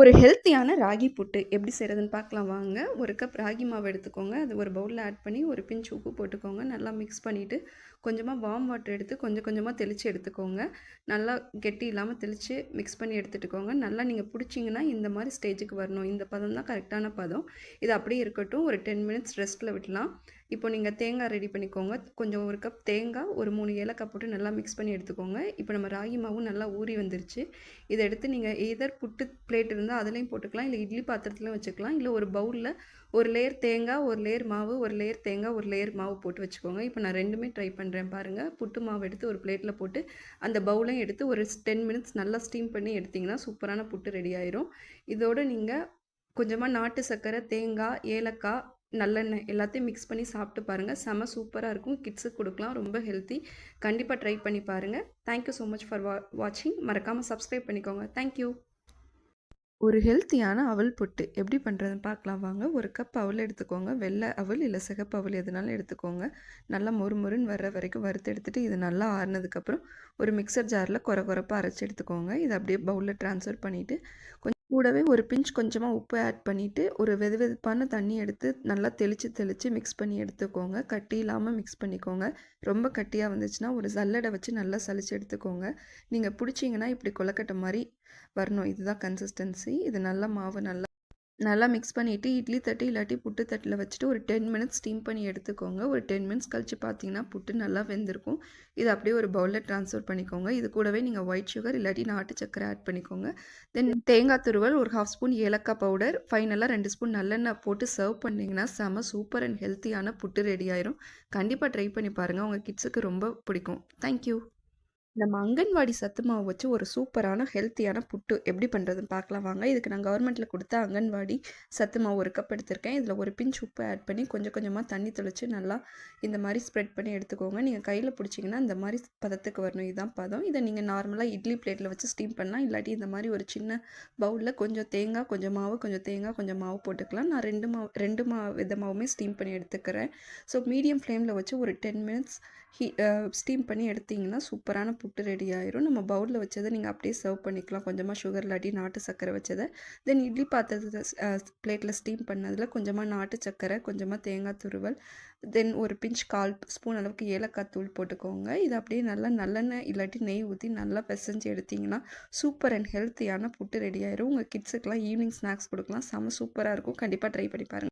ஒரு ஹெல்த்தியான ராகி புட்டு எப்படி செய்கிறதுன்னு பார்க்கலாம். வாங்க ஒரு கப் ராகி மாவு எடுத்துக்கோங்க. அது ஒரு பவுலில் ஆட் பண்ணி ஒரு பிஞ்ச் உப்பு போட்டுக்கோங்க. நல்லா மிக்ஸ் பண்ணிவிட்டு கொஞ்சமாக வார்ம் வாட்டர் எடுத்து கொஞ்சம் கொஞ்சமாக தெளித்து எடுத்துக்கோங்க. நல்லா கெட்டி இல்லாமல் தெளித்து மிக்ஸ் பண்ணி எடுத்துட்டுக்கோங்க. நல்லா நீங்கள் பிடிச்சிங்கன்னா இந்த மாதிரி ஸ்டேஜுக்கு வரணும். இந்த பதம் தான் கரெக்டான பதம். இது அப்படியே இருக்கட்டும். ஒரு டென் மினிட்ஸ் ரெஸ்ட்டில் விடலாம். இப்போ நீங்கள் தேங்காய் ரெடி பண்ணிக்கோங்க. கொஞ்சம் ஒரு கப் தேங்காய் ஒரு மூணு ஏலக்காய் போட்டு நல்லா மிக்ஸ் பண்ணி எடுத்துக்கோங்க. இப்போ நம்ம ராகி மாவும் நல்லா ஊறி வந்துருச்சு. இதை எடுத்து நீங்கள் எதர் புட்டு பிளேட் இருந்தால் அதுலேயும் போட்டுக்கலாம். இல்லை இட்லி பாத்திரத்துலையும் வச்சுக்கலாம். இல்லை ஒரு பவுலில் ஒரு லேயர் தேங்காய் ஒரு லேயர் மாவு ஒரு லேயர் தேங்காய் ஒரு லேயர் மாவு போட்டு வச்சுக்கோங்க. இப்போ நான் ரெண்டுமே ட்ரை பண்ணுறேன் பாருங்கள் புட்டு மாவு எடுத்து ஒரு பிளேட்டில் போட்டு அந்த பவுலையும் எடுத்து ஒரு டென் மினிட்ஸ் நல்லா ஸ்டீம் பண்ணி எடுத்திங்கன்னா சூப்பரான புட்டு ரெடி ஆயிரும். இதோடு நீங்கள் கொஞ்சமாக நாட்டு சர்க்கரை தேங்காய் ஏலக்காய் நல்லெண்ணெய் எல்லாத்தையும் மிக்ஸ் பண்ணி சாப்பிட்டு பாருங்கள் செம சூப்பராக இருக்கும். கிட்ஸுக்கு கொடுக்கலாம். ரொம்ப ஹெல்த்தி கண்டிப்பாக ட்ரை பண்ணி பாருங்கள் தேங்க்யூ ஸோ மச் ஃபார் வா வாட்சிங் மறக்காமல் சப்ஸ்கிரைப் பண்ணிக்கோங்க. தேங்க்யூ ஒரு ஹெல்த்தியான அவல் புட்டு எப்படி பண்ணுறதுன்னு பார்க்கலாம் வாங்க. ஒரு கப் அவல் எடுத்துக்கோங்க. வெள்ளை அவல் இல்லை சிகப்பு அவல் எதுனாலும் எடுத்துக்கோங்க. நல்லா மொறு மொறுன்னு வர்ற வரைக்கும் வறுத்து எடுத்துகிட்டு இது நல்லா ஆறுனதுக்கப்புறம் ஒரு மிக்சர் ஜாரில் குறை குறைப்பாக அரைச்சி எடுத்துக்கோங்க. இதை அப்படியே பவுலில் ட்ரான்ஸ்ஃபர் பண்ணிவிட்டு கொஞ்சம் கூடவே ஒரு பிஞ்ச் கொஞ்சமாக உப்பு ஆட் பண்ணிவிட்டு ஒரு வெது வெதுப்பான தண்ணி எடுத்து நல்லா தெளித்து தெளித்து மிக்ஸ் பண்ணி எடுத்துக்கோங்க. கட்டி இல்லாமல் மிக்ஸ் பண்ணிக்கோங்க. ரொம்ப கட்டியாக வந்துச்சுன்னா ஒரு சல்லடை வச்சு நல்லா சளிச்சு எடுத்துக்கோங்க. நீங்கள் பிடிச்சிங்கன்னா இப்படி கொலக்கட்டை மாதிரி வரணும். இதுதான் கன்சிஸ்டன்சி இது நல்லா மாவு நல்லா நல்லா மிக்ஸ் பண்ணிவிட்டு இட்லி தட்டு இல்லாட்டி புட்டு தட்டில் வச்சுட்டு ஒரு டென் மினிட்ஸ் ஸ்டீம் பண்ணி எடுத்துக்கோங்க. ஒரு டென் மினிட்ஸ் கழித்து பார்த்தீங்கன்னா புட்டு நல்லா வெந்திருக்கும். இது அப்படியே ஒரு பவுலில் ட்ரான்ஸ்ஃபர் பண்ணிக்கோங்க. இது கூடவே நீங்கள் ஒயிட் சுகர் இல்லாட்டி நாட்டு சக்கரை ஆட் பண்ணிக்கோங்க. தென் தேங்காய் துருவல் ஒரு ஹாஃப் ஸ்பூன் ஏலக்காய் பவுடர் ஃபைனலாக ரெண்டு ஸ்பூன் நல்லெண்ணெய் போட்டு சர்வ் பண்ணிங்கன்னா செம சூப்பர் அண்ட் ஹெல்த்தியான புட்டு ரெடி ஆயிரும். கண்டிப்பாக ட்ரை பண்ணி பாருங்கள் உங்கள் கிட்ஸுக்கு ரொம்ப பிடிக்கும். தேங்க்யூ நம்ம அங்கன்வாடி சத்து மாவு வச்சு ஒரு சூப்பரான ஹெல்த்தியான புட்டு எப்படி பண்ணுறதுன்னு பார்க்கலாம். வாங்க இதுக்கு நான் கவர்மெண்ட்டில் கொடுத்த அங்கன்வாடி சத்து மாவு ஒரு கப் எடுத்திருக்கேன். இதில் ஒரு பிஞ்ச் உப்பு ஆட் பண்ணி கொஞ்சம் கொஞ்சமாக தண்ணி தெளித்து நல்லா இந்த மாதிரி ஸ்ப்ரெட் பண்ணி எடுத்துக்கோங்க. நீங்கள் கையில் பிடிச்சிங்கன்னா இந்த மாதிரி பதத்துக்கு வரணும். இதுதான் பதம். இதை நீங்கள் நார்மலாக இட்லி பிளேட்டில் வச்சு ஸ்டீம் பண்ணலாம். இல்லாட்டி இந்த மாதிரி ஒரு சின்ன பவுலில் கொஞ்சம் தேங்காய் கொஞ்சம் மாவு கொஞ்சம் தேங்காய் கொஞ்சம் மாவு போட்டுக்கலாம். நான் ரெண்டு மாவு ரெண்டு மா விதமாகவுமே ஸ்டீம் பண்ணி எடுத்துக்கிறேன். ஸோ மீடியம் ஃப்ளேமில் வச்சு ஒரு டென் மினிட்ஸ் ஹீ ஸ்டீம் பண்ணி எடுத்திங்கன்னா சூப்பரான புட்டு ரெடி ஆயிரும். நம்ம பவுலில் வச்சதை நீங்கள் அப்படியே சர்வ் பண்ணிக்கலாம். கொஞ்சமாக சுகர் இல்லாட்டி நாட்டு சர்க்கரை வச்சதை. தென் இட்லி பாத்திரத்தை பிளேட்டில் ஸ்டீம் பண்ணதில் கொஞ்சமாக நாட்டு சர்க்கரை கொஞ்சமாக தேங்காய் துருவல் தென் ஒரு பிஞ்ச் கால் ஸ்பூன் அளவுக்கு ஏலக்காய் தூள் போட்டுக்கோங்க. இது அப்படியே நல்லா நல்லெண்ணெய் இல்லாட்டி நெய் ஊற்றி நல்லா பிசைஞ்சு எடுத்திங்கன்னா சூப்பர் அண்ட் ஹெல்த்தியான புட்டு ரெடி ஆயிரும். உங்கள் கிட்ஸுக்கெலாம் ஈவினிங் ஸ்நாக்ஸ் கொடுக்கலாம். செம்ம சூப்பராக இருக்கும். கண்டிப்பாக ட்ரை பண்ணி பாருங்கள்